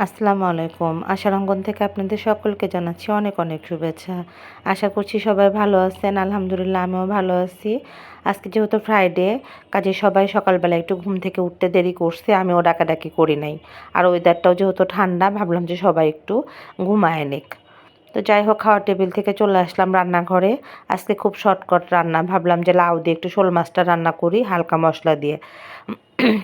আসসালামু আলাইকুম। আশারঙ্গন থেকে আপনাদের সকলকে জানাচ্ছি অনেক অনেক শুভেচ্ছা। আশা করছি সবাই ভালো আছেন। আলহামদুলিল্লাহ, আমিও ভালো আছি। আজকে যেহেতু ফ্রাইডে কাজে সবাই সকালবেলা একটু ঘুম থেকে উঠতে দেরি করছে, আমিও ডাকাডাকি করি নাই। আর ওয়েদারটাও যেহেতু ঠান্ডা, ভাবলাম যে সবাই একটু ঘুমায় নিক। তো যাই হোক, খাওয়ার টেবিল থেকে চলে আসলাম রান্নাঘরে। আজকে খুব শর্টকাট রান্না, ভাবলাম যে লাউ দিয়ে একটু শোল মাছটা রান্না করি, হালকা মশলা দিয়ে।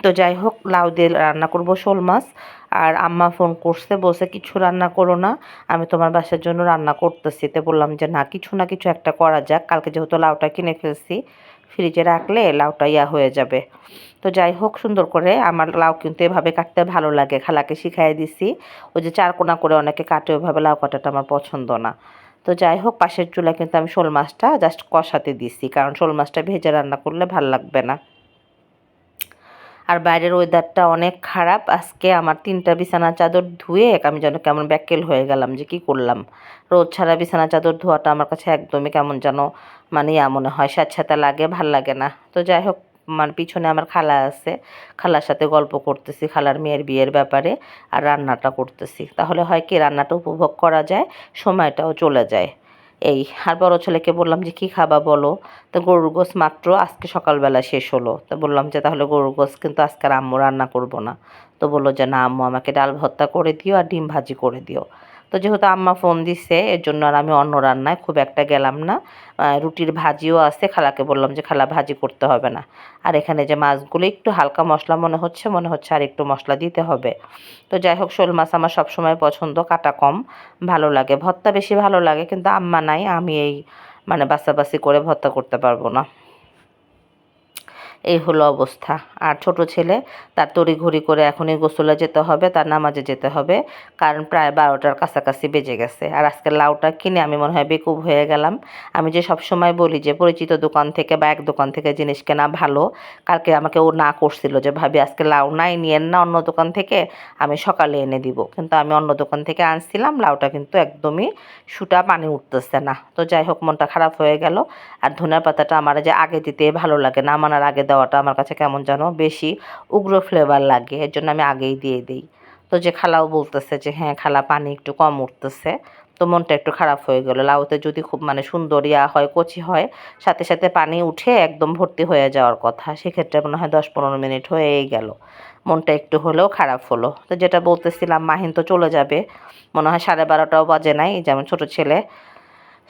তো যাই হোক, লাউ দিয়ে রান্না করব শোল মাছ। আর আম্মা ফোন করছে, বলছে, কিছু রান্না করো না, আমি তোমার বাসার জন্য রান্না করতেছি। তো বললাম যে, না, কিছু না, কিছু একটা করা যাক, কালকে যেহেতু লাউটা কিনে ফেলছি, ফ্রিজে রাখলে লাউটা ইয়া হয়ে যাবে। তো যাই হোক, সুন্দর করে আমার লাউ কিন্তু এভাবে কাটতে ভালো লাগে, খালাকে শিখাই দিছি। ওই যে চারকোনা করে অনেকে কাটে, ওইভাবে লাউ কাটাটা আমার পছন্দ না। তো যাই হোক, পাশের চুলা কিন্তু আমি শোল মাছটা জাস্ট কষাতে দিছি, কারণ শোল মাছটা ভেজে রান্না করলে ভালো লাগবে না। আর বাইরের ওয়েদারটা অনেক খারাপ। আজকে আমার তিনটা বিছানা চাদর ধুয়ে আমি যেন কেমন ব্যাকেল হয়ে গেলাম যে কি করলাম। রোদ ছাড়া বিছানা চাদর ধোয়াটা আমার কাছে একদমই কেমন যেন মানে ইয়া মনে হয়, স্যাঁতস্যাঁতা লাগে, ভালো লাগে না। তো যাই হোক মানে পিছনে আমার খালা আছে। খালার সাথে গল্প করতেছি, খালার মেয়ের বিয়ের ব্যাপারে আর রান্নাটা করতেছি। তাহলে হয় কি, রান্নাটা উপভোগ করা যায়, সময়টাও চলে যায়। এই, আর বড় ছেলেকে বললাম যে, কি খাবা বলো? তো গরুর গোস মাত্র আজকে সকালবেলা শেষ হলো। তো বললাম যে, তাহলে গরুর গোস কিন্তু আজকে আর আম্মু রান্না করব না। তো বলল যে, না আম্মু, আমাকে ডাল ভর্তা করে দিও আর ডিম ভাজি করে দিও। তো যেহেতু আম্মা ফোন দিছে এর জন্য আর আমি অন্য রান্নায় খুব একটা গেলাম না। রুটির ভাজিও আছে, খালাকে বললাম যে, খালা, ভাজি করতে হবে না। আর এখানে যে মাছগুলো একটু হালকা মশলা মনে হচ্ছে মনে হচ্ছে আর একটু মশলা দিতে হবে। তো যাই হোক, শোল মাছ আমার সবসময় পছন্দ, কাটা কম, ভালো লাগে। ভর্তা বেশি ভালো লাগে, কিন্তু আম্মা নাই, আমি এই মানে বাসাবাসি করে ভর্তা করতে পারব না। এই হলো অবস্থা। আর ছোট ছেলে, তার তড়িঘড়ি করে এখনই গোসলে যেতে হবে, তার নামাজে যেতে হবে। কারণ প্রায় বারোটার কাছাকাছি বেজে গেছে। আর আজকে লাউটা কিনে আমি মনে হয় বেকুব হয়ে গেলাম। আমি যে সব সময় বলি যে, পরিচিত দোকান থেকে বা এক দোকান থেকে জিনিস কেনা ভালো। কালকে আমাকে ও না করছিল যে, ভাবি, আজকে লাউ নাই নিয়েন না অন্য দোকান থেকে। আমি সকালে এনে দিব। কিন্তু আমি অন্য দোকান থেকে আনছিলাম, লাউটা কিন্তু একদমই সুটা পানি উঠতেছে না। তো যাই হোক, মনটা খারাপ হয়ে গেল। আর ধনিয়া পাতাটা আমার যে আগে দিতে ভালো লাগে না আমার আগে দেওয়াটা আমার কাছে কেমন যেন বেশি উগ্র ফ্লেভার লাগে, এর জন্য আমি আগেই দিয়ে দিই। তো যে খালাও বলতেছে যে হ্যাঁ খালা, পানি একটু কম উঠতেছে। তো মনটা একটু খারাপ হয়ে গেলো। লাউতে যদি খুব মানে সুন্দর ইয়া হয়, কচি হয়, সাথে সাথে পানি উঠে একদম ভর্তি হয়ে যাওয়ার কথা। সেক্ষেত্রে মনে হয় দশ পনেরো মিনিট হয়েই গেল। মনটা একটু হলেও খারাপ হলো। তো যেটা বলতেছিলাম, মাহিন তো চলে যাবে। মনে হয় সাড়ে বারোটাও বাজে নাই। যেমন ছোট ছেলে,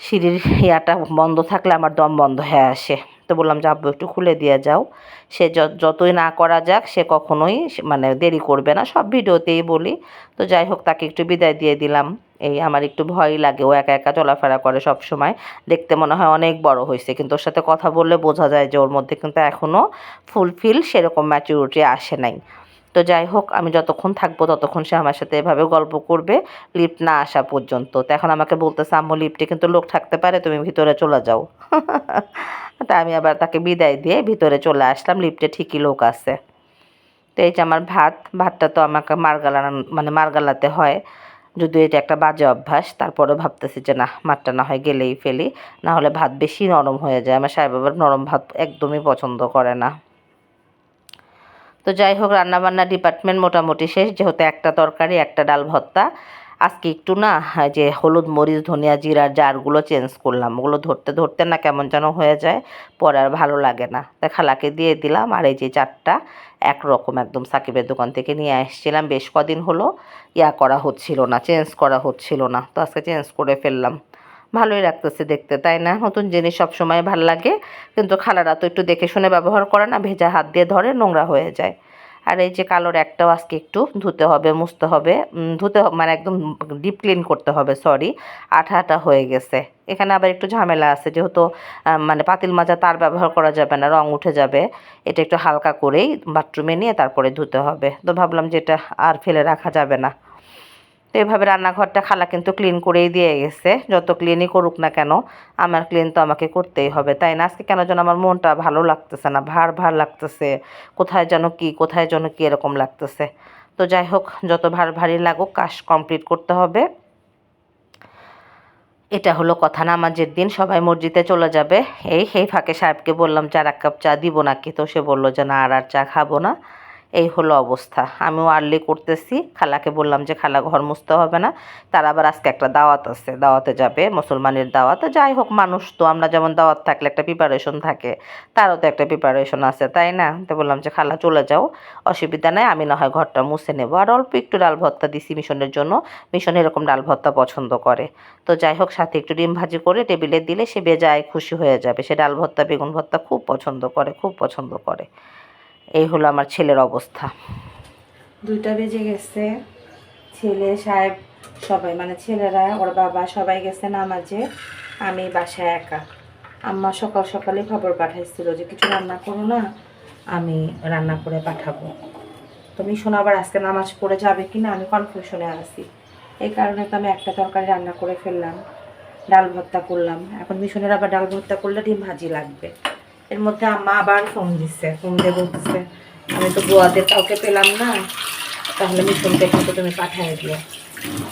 সিঁড়ির ইয়াটা বন্ধ থাকলে আমার দম বন্ধ হয়ে আসে। তো বললাম যে, আব্বু, একটু খুলে দিয়ে যাও। সে যতই না করা যাক, সে কখনোই মানে দেরি করবে না। সব ভিডিওতেই বলি। তো যাই হোক, তাকে একটু বিদায় দিয়ে দিলাম। এই আমার একটু ভয় লাগে, ও একা একা চলাফেরা করে সব সময় দেখতে মনে হয় অনেক বড় হয়েছে, কিন্তু ওর সাথে কথা বললে বোঝা যায় যে, ওর মধ্যে কিন্তু এখনও ফুলফিল সেরকম ম্যাচুরিটি আসে নাই। তো যাই হোক, আমি যতক্ষণ থাকব, ততক্ষণ সে আমার সাথে এভাবে গল্প করবে লিফট না আসা পর্যন্ত। তো এখন আমাকে বলতেছে, আম্মু লিফটে কিন্তু লোক থাকতে পারে, তুমি ভিতরে চলে যাও। তা আমি আবার তাকে বিদায় দিয়ে ভিতরে চলে আসলাম, লিফটে ঠিকই লোক আছে। তো এই যে আমার ভাত, ভাতটা তো আমাকে মারগালানো মানে মারগালাতে হয়। যদিও এটা একটা বাজে অভ্যাস তারপরে ভাবতেছি যে না মারটা না হয় গেলেই ফেলি, না হলে ভাত বেশি নরম হয়ে যায়। আমার সাহেব বাবার নরম ভাত একদমই পছন্দ করে না। তো যাই হোক, রান্নাবান্না ডিপার্টমেন্ট মোটামুটি শেষ। যেহেতু একটা তরকারি, একটা ডাল ভর্তা আজকে একটু না যে হলুদ, মরিচ, ধনিয়া জিরার জারগুলো চেঞ্জ করলাম। ওগুলো ধরতে ধরতে না কেমন যেন হয়ে যায়, পরে আর ভালো লাগে না। তাই খালাকে দিয়ে দিলাম, আর এই যে চারটা একরকম একদম সাকিবের দোকান থেকে নিয়ে এসেছিলাম। বেশ কদিন হলো, ইয়া করা হচ্ছিল না চেঞ্জ করা হচ্ছিল না। তো আজকে চেঞ্জ করে ফেললাম। ভালোই লাগতেছে দেখতে, তাই না? নতুন জিনিস সবসময় ভালো লাগে, কিন্তু খালারা তো একটু দেখে শুনে ব্যবহার করে না, ভেজা হাত দিয়ে ধরে, নোংরা হয়ে যায়। আর এই যে কালোর একটাও আজকে একটু ধুতে হবে, মুছতে হবে। ধুতে মানে একদম ডিপ ক্লিন করতে হবে সরি আঠা আঠা হয়ে গেছে। এখানে আবার একটু ঝামেলা আছে, যেহেতু মানে পাতিল মাজা তার ব্যবহার করা যাবে না, রং উঠে যাবে। এটা একটু হালকা করেই বাথরুমে নিয়ে তারপরে ধুতে হবে। তো ভাবলাম যে এটা আর ফেলে রাখা যাবে না। এভাবে রান্নাঘরটা খালা কিন্তু ক্লিন করেই দিয়ে গেছে। যত ক্লিনই করুক না কেন, আমার ক্লিন তো আমাকে করতেই হবে, তাই না? আজকে কেন যেন আমার মনটা ভালো লাগতেছে না, ভার ভার লাগতেছে, কোথায় যেন কি, কোথায় যেন কি এরকম লাগতেছে। তো যাই হোক, যত ভার ভারী লাগুক, কাজ কমপ্লিট করতে হবে। এটা হলো কথা নামাজের দিন সবাই মসজিদে চলে যাবে। এই এই ফাঁকে সাহেবকে বললাম, চার এক কাপ চা দিব নাকি? তো সে বলল যে না, আর আর চা খাব না। এই হলো অবস্থা। আমিও আর্লি করতেছি। খালাকে বললাম যে, খালা, ঘর মুছতে হবে না। তার আবার আজকে একটা দাওয়াত আছে। দাওয়াতে যাবে, মুসলমানের দাওয়াত। যাই হোক, মানুষ তো, আমরা যেমন দাওয়াত থাকলে একটা প্রিপারেশন থাকে, তারও তো একটা প্রিপারেশন আছে, তাই না? তো বললাম যে, খালা, চলে যাও। অসুবিধা নাই, আমি না হয় ঘরটা মুছে নেব। আর অল্প একটু ডাল ভর্তা দিছি মিশনের জন্য। মিশন এরকম ডাল ভর্তা পছন্দ করে। তো যাই হোক, সাথে একটু ডিম ভাজি করে টেবিলে দিলে সে বেজায় খুশি হয়ে যাবে। সে ডাল ভর্তা, বেগুন ভর্তা খুব পছন্দ করে, খুব পছন্দ করে। এই হলো আমার ছেলের অবস্থা। দুইটা বেজে গেছে। ছেলে সাহেব সবাই মানে ছেলেরা, ওর বাবা সবাই গেছে নামাজে। আমি বাসায় একা। আম্মা সকাল সকালে খবর পাঠাইছিল যে, কিছু রান্না করো না, আমি রান্না করে পাঠাবো। তো মিশন আবার আজকে নামাজ পড়ে যাবে কি না আমি কনফিউশনে আছি। এই কারণে তো আমি একটা তরকারি রান্না করে ফেললাম, ডাল ভর্তা করলাম। এখন মিশনের আবার ডাল ভর্তা করলে ডিম ভাজি লাগবে। এর মধ্যে আম্মা আবার ফোন দিচ্ছে ফোন দিয়ে বলতেছে, আমি তো গোয়াতে কাউকে পেলাম না, তাহলে মিশনকে কিন্তু তুমি পাঠিয়ে দিও।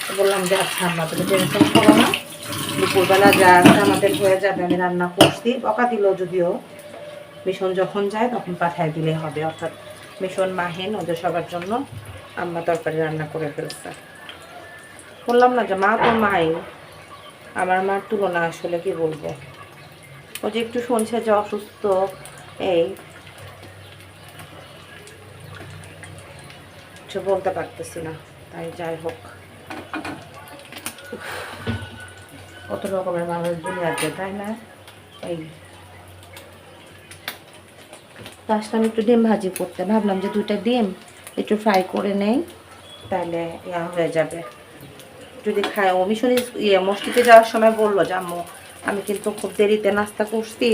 তো বললাম যে আচ্ছা আম্মা, তুমি টেনশন করো না, দুপুরবেলা যা আছে আমাদের হয়ে যাবে, আমি রান্না করছি। বকা দিল যদিও, মিশন যখন যায় তখন পাঠিয়ে দিলে হবে, অর্থাৎ মিশন মাহিন ওদের সবার জন্য আম্মা তরকারি রান্না করে ফেলছে। বললাম না যে, মা তো মাই আমার মার তুলনা আসলে কি বলব? ও যে একটু শুনছে যে অসুস্থ, এই। কিছু বলতে পারতেছি না, তাই যাই হোক। কত রকমের মানুষ দুনিয়াতে তাই না? এই। তো আসলাম একটু ডিম ভাজি করতে, ভাবলাম যে দুইটা ডিম একটু ফ্রাই করে নেই, তাহলে ইয়া হয়ে যাবে। যদি খায়, ও ইয়ে মসজিদে যাওয়ার সময় বলল যে আম্মু আমি কিন্তু খুব দেরিতে নাস্তা করছি।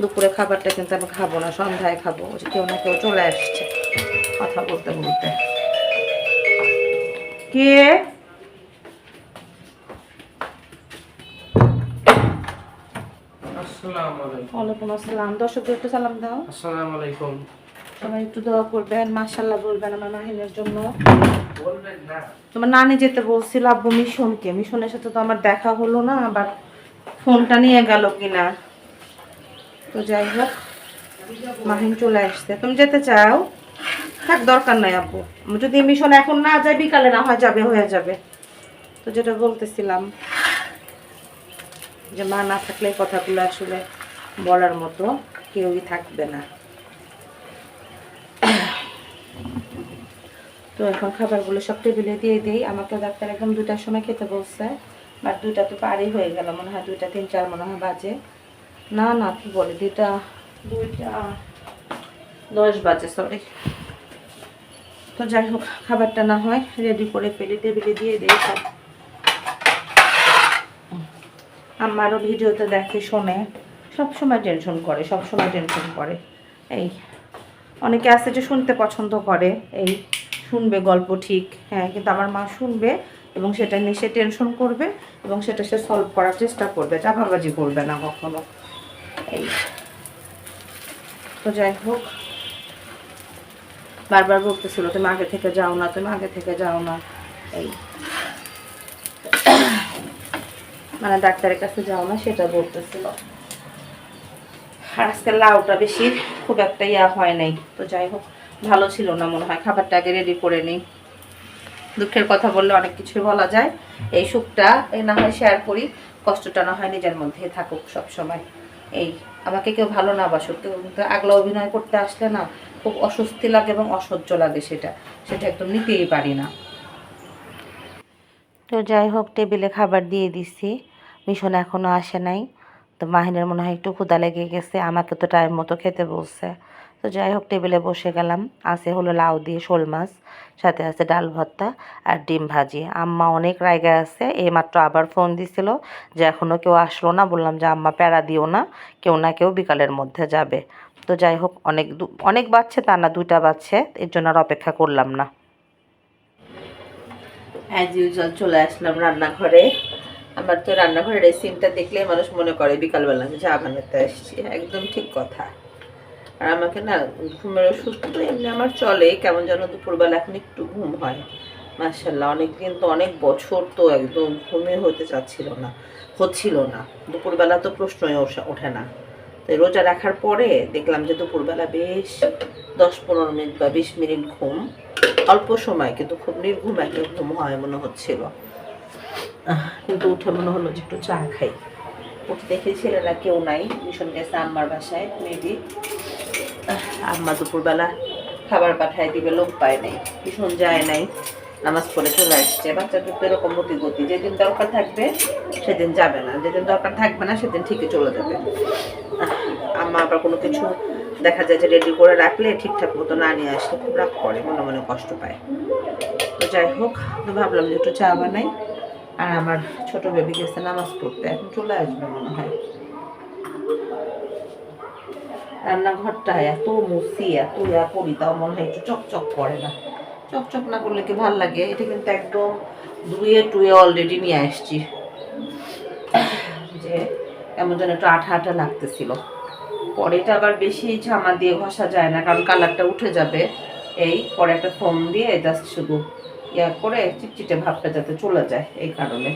দুপুরে খাবারটা কিন্তু আমি খাব না সন্ধ্যায় খাব। যে কেউ না কেউ চলে আসছে। কথা বলতে বলতে। কে? ওয়ালাইকুম আসসালাম। দর্শকদের একটু সালাম দাও। আসসালামু আলাইকুম। সবাই একটু দোয়া করবেন মাশাল্লাহ বলবেন আমার মাহিনের জন্য। তোমার নানি যেতে বলছিল আব্বু মিশনকে। মিশনের সাথে তো আমার দেখা হলো না আবার ফোনটা নিয়ে গেল কিনা? তো যাই হোক মাহিন চলে আসছে। তুমি যেতে চাও? থাক, দরকার নাই আব্বু। যদি মিশন এখন না যায় বিকালে না হয় যাবে, হয়ে যাবে। তো যেটা বলতেছিলাম, যে মা না থাকলে কথাগুলো আসলে বলার মতো কেউই থাকবে না। তো এখন খাবারগুলো সব টেবিলে দিয়ে দিই। আমাকে ডাক্তার একদম দুটার সময় খেতে বলছে। বাট দুইটা তো পারই হয়ে গেল, মনে হয় দুইটা, তিন, চার মনে হয় বাজে। না না, কি বলে, দুইটা দুইটা, দশ বাজে সরি তো যাই হোক, খাবারটা না হয় রেডি করে ফেলি টেবিলে দিয়ে দিই। আমারও ভিডিওতে দেখে, শোনে। সব সময় টেনশন করে, সব সময় টেনশন করে। এই, অনেকে আছে যে শুনতে পছন্দ করে, এই শুনবে গল্প ঠিক হ্যাঁ কিন্তু আমার মা শুনবে এবং সেটা নিয়ে সে টেনশন করবে। এবং সেটা সে সলভ করার চেষ্টা করবে চাপাবাজি করবে না কখনো। এই। তো যাই হোক। বারবার বলতেছিল, তুমি আগে থেকে যাও না, তুমি আগে থেকে যাও না। এই। মানে ডাক্তারের কাছে যাও না, সেটা বলতেছিল। আর আজকে লাউটা বেশি খুব একটা ইয়া হয় নাই। তো যাই হোক, ভালো ছিল না মনে হয়। খাবারটা আগে রেডি করে নিই। দুঃখের কথা বললে অনেক কিছুই বলা যায়। এই সুখটা না হয় শেয়ার করি, কষ্টটা না হয় নিজের মধ্যে থাকুক সব সময় এই আমাকে কেউ ভালো না বাসুক, কেউ কিন্তু আগলা অভিনয় করতে আসলে না, খুব অস্বস্তি লাগে এবং অসহ্য লাগে সেটা। সেটা একদম নিতেই পারি না। তো যাই হোক, টেবিলে খাবার দিয়ে দিছি। মিশন এখনও আসে নাই। তো মাহিনের মনে হয় একটু ক্ষুদা লেগে গেছে, আমাকে তো টাইম মতো খেতে বলছে। তো যাই হোক টেবিলে বসে গেলাম। আছে হলো লাউ দিয়ে শোল মাছ, সাথে আছে ডাল ভর্তা আর ডিম ভাজি। আম্মা অনেক রায়গা আছে, এইমাত্র আবার ফোন দিছিল যে এখনও কেউ আসলো না। বললাম যে, আম্মা, প্যারা দিও না, কেউ না কেউ বিকালের মধ্যে যাবে। তো যাই হোক, অনেক অনেক বাচ্চা তা না, দুইটা বাচ্চে এর জন্য আর অপেক্ষা করলাম না। অ্যাজ ইউজুয়াল চলে আসলাম রান্নাঘরে। আমার তো রান্নাঘরের এই সিনটা দেখলে মানুষ মনে করে, বিকালবেলা আমি চা বানাতে আসছি। একদম ঠিক কথা। আর আমাকে না ঘুমের ওষুধ তো এমনি আমার চলে, কেমন যেন দুপুরবেলা এখন একটু ঘুম হয়। মার্শাল্লাহ অনেক দিন তো, অনেক বছর তো একদম ঘুমে হতে চাচ্ছিল না, হচ্ছিল না। দুপুরবেলা তো প্রশ্নই ওঠে- না। তো রোজা রাখার পরে দেখলাম যে দুপুরবেলা বেশ দশ পনেরো মিনিট বা বিশ মিনিট ঘুম, অল্প সময়, কিন্তু খুব নির্ঘুম একটা ঘুম হয় মনে হচ্ছিল। কিন্তু উঠে মনে হলো যে একটু চা খাই। উঠে দেখে ছেলেরা কেউ নাই, ভীষণ গেছে আম্মার বাসায়, মেবি। আম্মা দুপুরবেলা খাবার পাঠায় দিবে, লোক পায় নাই, ভীষণ যায় নাই, নামাজ পড়ে চলে আসছে। বাচ্চাদের তো এরকম মতি গতি, যেদিন দরকার থাকবে সেদিন যাবে না, যেদিন দরকার থাকবে না সেদিন ঠিকই চলে যাবে। আম্মা আবার কোনো কিছু দেখা যায় যে রেডি করে রাখলে ঠিকঠাক মতো না নিয়ে আসলে খুব রাগ করে, মনে মনে কষ্ট পায়। তো যাই হোক, তো ভাবলাম যে একটু চা বানাই, আর আমার ছোট বেবি গেছে নামাজ পড়তে, এখন চলে আসবে মনে হয়। রান্নাঘরটা এত মুসি, এত ইয়া করি তাও মনে হয় একটু চকচক করে না। চকচক না করলে কি ভালো লাগে? এটা কিন্তু একদম ধুয়ে টুয়ে অলরেডি নিয়ে আসছি। যে কেমন যেন একটু আঠা আঠা লাগতেছিল। পরে এটা আবার বেশি ঝামা দিয়ে ঘষা যায় না, কারণ কালারটা উঠে যাবে। এই পরে একটা ফোম দিয়ে জাস্ট শুধু ইয়া করে, চিটচিটে ভাবটা যাতে চলে যায় এই কারণে।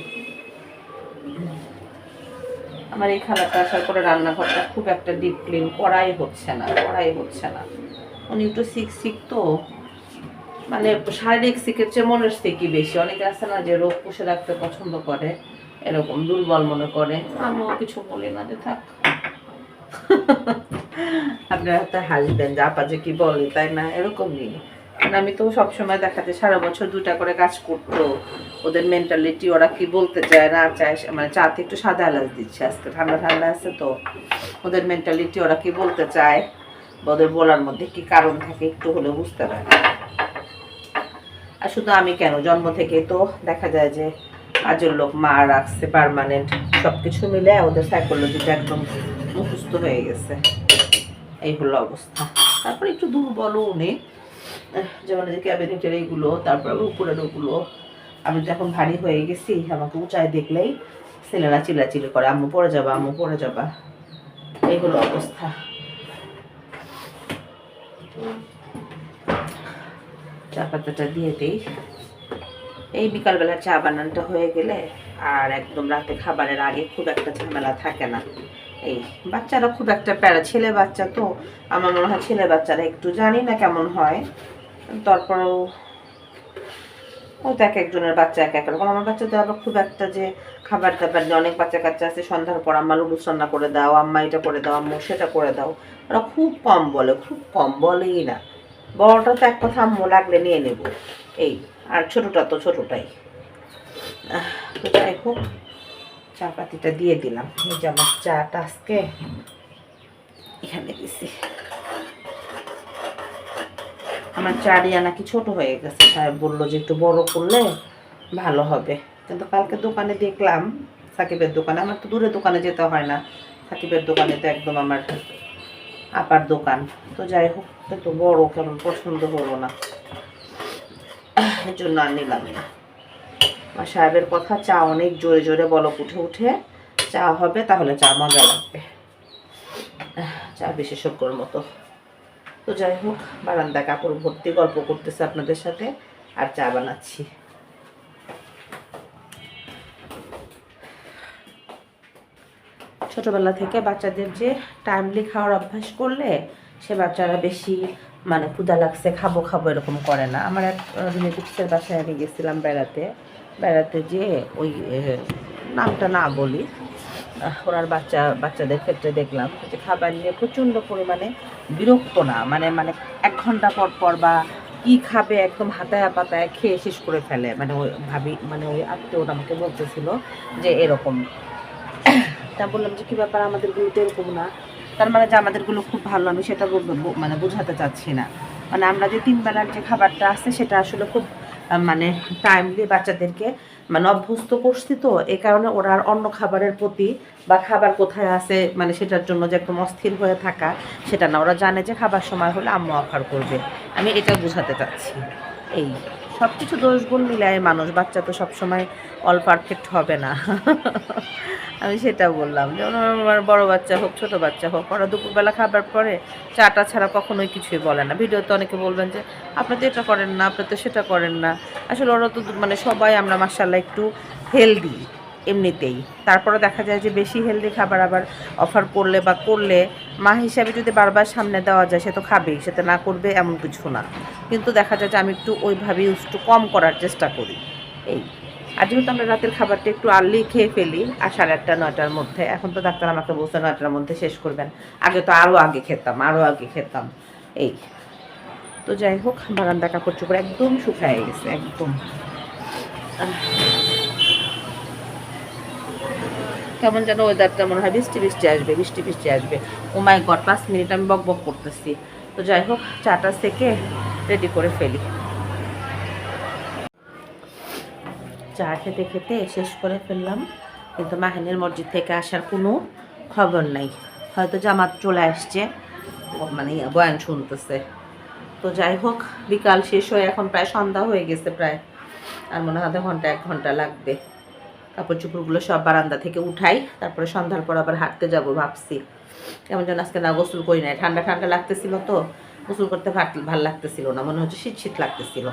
আমার এই খালাটা আসার পরে রান্নাঘরটা খুব একটা ডিপ ক্লিন করাই হচ্ছে না করাই হচ্ছে না। উনি একটু সিক সিক তো। মানে শারীরিক সিকের চেয়ে মনের সিকই বেশি। অনেকে আছে না যে রোগ পুষে রাখতে পছন্দ করে, এরকম দুর্বল মনে করে। আমিও কিছু বলি না, যে থাক। আপনারা হয়তো হাসবেন, যে আপা যে কি বলে, তাই না? এরকমই আমি তো সবসময় দেখা যায় সারা বছর দুটা করে কাজ করতো। ওদের মেন্টালিটি ওরা কি বলতে চায়, না চায় মানে চাতে একটু সাদা এলাচ দিচ্ছে। আজকে ঠান্ডা ঠান্ডা আছে তো। ওদের মেন্টালিটি ওরা কি বলতে চায়? ওদের বলার মধ্যে কি কারণ থাকে একটু হলেও বুঝতে পারে আর শুধু আমি কেন? জন্ম থেকে তো দেখা যায় যে কাজের লোক মা রাখছে পারমানেন্ট সব কিছু মিলে ওদের সাইকোলজিটা একদম মুখস্থ হয়ে গেছে। এই হলো অবস্থা। তারপরে একটু দুর্বলও উনি। যেমন যে ক্যাবিনেটের এইগুলো, তারপর উপরের ওগুলো। আমি যখন ভারী হয়ে গেছি, আমাকে উঁচায় দেখলেই ছেলেরা চিল্লাচিল্লি করে, আম্মু, পড়ে যাবা, আম্মু, পড়ে যাবা। এইগুলো অবস্থা। চা পাতাটা দিয়ে দিই। এই বিকালবেলা চা বানানটা হয়ে গেলে আর একদম রাতে খাবারের আগে খুব একটা ঝামেলা থাকে না। এই বাচ্চারা খুব একটা প্যারা, ছেলে বাচ্চা তো। আমার মনে হয় ছেলে বাচ্চারা একটু জানি না কেমন হয়। তারপরেও ও তো এক একজনের বাচ্চা এক এক রকম। আমার বাচ্চাদের আবার খুব একটা যে খাবার দাবার যে অনেক বাচ্চা কাচ্চা আছে, সন্ধ্যার পর আম্মা লুডুস রান্না করে দাও, আম্মা এটা করে দাও, আম্মু সেটা করে দাও। ওরা খুব কম বলে, খুব কম বলেই না। বড়টা তো এক কথা, আম্মু লাগলে নিয়ে নেব। এই, আর ছোটটা তো ছোটটাই। যাই হোক। চা পাতিটা দিয়ে দিলাম। এই যে আমার চাটা আজকে এখানে দিছি। আমার চা চারিয়া নাকি ছোট হয়ে গেছে সাহেব বলল যে একটু বড় করলে ভালো হবে। কিন্তু কালকে দোকানে দেখলাম, সাকিবের দোকানে, আমার তো দূরে দোকানে যেতে হয় না। সাকিবের দোকানে তো একদম আমার আপার দোকান। তো যাই হোক একটু বড় কেমন পছন্দ হলো না। এর জন্য আর নিলাম না। সাহেবের কথা, চা অনেক জোরে জোরে বলক উঠে উঠে চা হবে, তাহলে চা মজা লাগবে। চা বিশেষজ্ঞর মতো। তো যাই হোক বারান্দা কাপড় ভর্তি, গল্প করতেছে আপনাদের সাথে, আর চা বানাচ্ছি। ছোটবেলা থেকে বাচ্চাদের যে টাইমলি খাওয়ার অভ্যাস করলে, সে বাচ্চারা বেশি মানে ক্ষুদা লাগছে, খাব খাব এরকম করে না। আমার এক রিলেটিভসের বাসায় আমি গেছিলাম বেড়াতে। বেড়াতে যে ওই নামটা না বলি ওনার বাচ্চা, বাচ্চাদের ক্ষেত্রে দেখলাম যে খাবার নিয়ে প্রচণ্ড পরিমাণে বিরক্ত না মানে মানে এক ঘণ্টা পর পর বা কি খাবে একদম হাতায় পাতায় খেয়ে শেষ করে ফেলে মানে ওই ভাবি মানে ওই আত্মীয়টা আমাকে বলতেছিল যে এরকম। তা বললাম যে কী ব্যাপার আমাদেরগুলো তো এরকম না। তার মানে যে আমাদেরগুলো খুব ভালো, আমি সেটা মানে বোঝাতে চাচ্ছি না। মানে আমরা যে তিন বেলার যে খাবারটা আছে সেটা আসলে খুব মানে টাইমলি বাচ্চাদেরকে মানে অভ্যস্ত করছি তো, এ কারণে ওরা আর অন্য খাবারের প্রতি বা খাবার কোথায় আছে মানে সেটার জন্য যে একদম অস্থির হয়ে থাকা, সেটা না। ওরা জানে যে খাবার সময় হলে আম্মু অফার করবে। আমি এটা বোঝাতে চাচ্ছি। এই। সব কিছু দোষগুণ মিলায় মানুষ, বাচ্চা তো সবসময় অল পারফেক্ট হবে না। আমি সেটা বললাম যেমন আমার বড় বাচ্চা হোক, ছোট বাচ্চা হোক, ওরা দুপুরবেলা খাবার পরে চাটা ছাড়া কখনোই কিছুই বলে না। ভিডিওতে অনেকে বলবেন যে, আপনি তো এটা করেন না, আপনি তো সেটা করেন না। আসলে ওরা তো মানে সবাই আমরা মার্শাল্লাহ একটু হেলদি এমনিতেই। তারপরে দেখা যায় যে বেশি হেলদি খাবার আবার অফার করলে বা করলে মা হিসাবে যদি বারবার সামনে দেওয়া যায়, সে তো খাবেই, সে তো না করবে এমন কিছু না। কিন্তু দেখা যায় যে আমি একটু ওইভাবে একটু কম করার চেষ্টা করি। এই। আর যেহেতু আমরা রাতের খাবারটা একটু আর্লি খেয়ে ফেলি, আর সাড়ে আটটা, নয়টার মধ্যে, এখন তো ডাক্তার আমাকে বলছে নয়টার মধ্যে শেষ করবেন। আগে তো আরও আগে খেতাম আরও আগে খেতাম। এই। তো যাই হোক, বারান্দা কাপড় চোপড় একদম শুকায় গেছে, একদম। কেমন যেন ওয়েদারটা মনে হয় বৃষ্টি বৃষ্টি আসবে, বৃষ্টি বৃষ্টি আসবে। ও মাই গড পাঁচ মিনিট আমি বক বক করতেছি। তো যাই হোক, চাটা সেকে রেডি করে ফেলি। চা খেতে খেতে শেষ করে ফেললাম। কিন্তু মাহিনের মসজিদ থেকে আসার কোনো খবর নাই। হয়তো জামাত চলে আসছে। মানে বয়ান শুনতেছে। তো যাই হোক, বিকাল শেষ হয়ে এখন প্রায় সন্ধ্যা হয়ে গেছে প্রায়। আর মনে হয় ঘণ্টা, এক ঘণ্টা লাগবে। কাপড় চোপড়গুলো সব বারান্দা থেকে উঠাই, তারপরে সন্ধ্যার পর আবার হাঁটতে যাব ভাবছি। কেমন যেন আজকে না গোসল করি নাই, ঠান্ডা ঠান্ডা লাগতেছিল তো, গোসল করতে ভালো লাগতেছিল না, মনে হচ্ছে শীত শীত লাগতেছিল,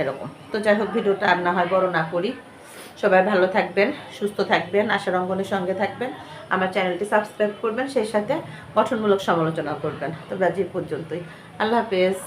এরকম। তো যাই হোক, ভিডিওটা আর না হয় বড় না করি। সবাই ভালো থাকবেন, সুস্থ থাকবেন, আশার অঙ্গনের সঙ্গে থাকবেন। আমার চ্যানেলটি সাবস্ক্রাইব করবেন, সেই সাথে গঠনমূলক সমালোচনা করবেন। তো আজ পর্যন্তই। আল্লাহ হাফেজ।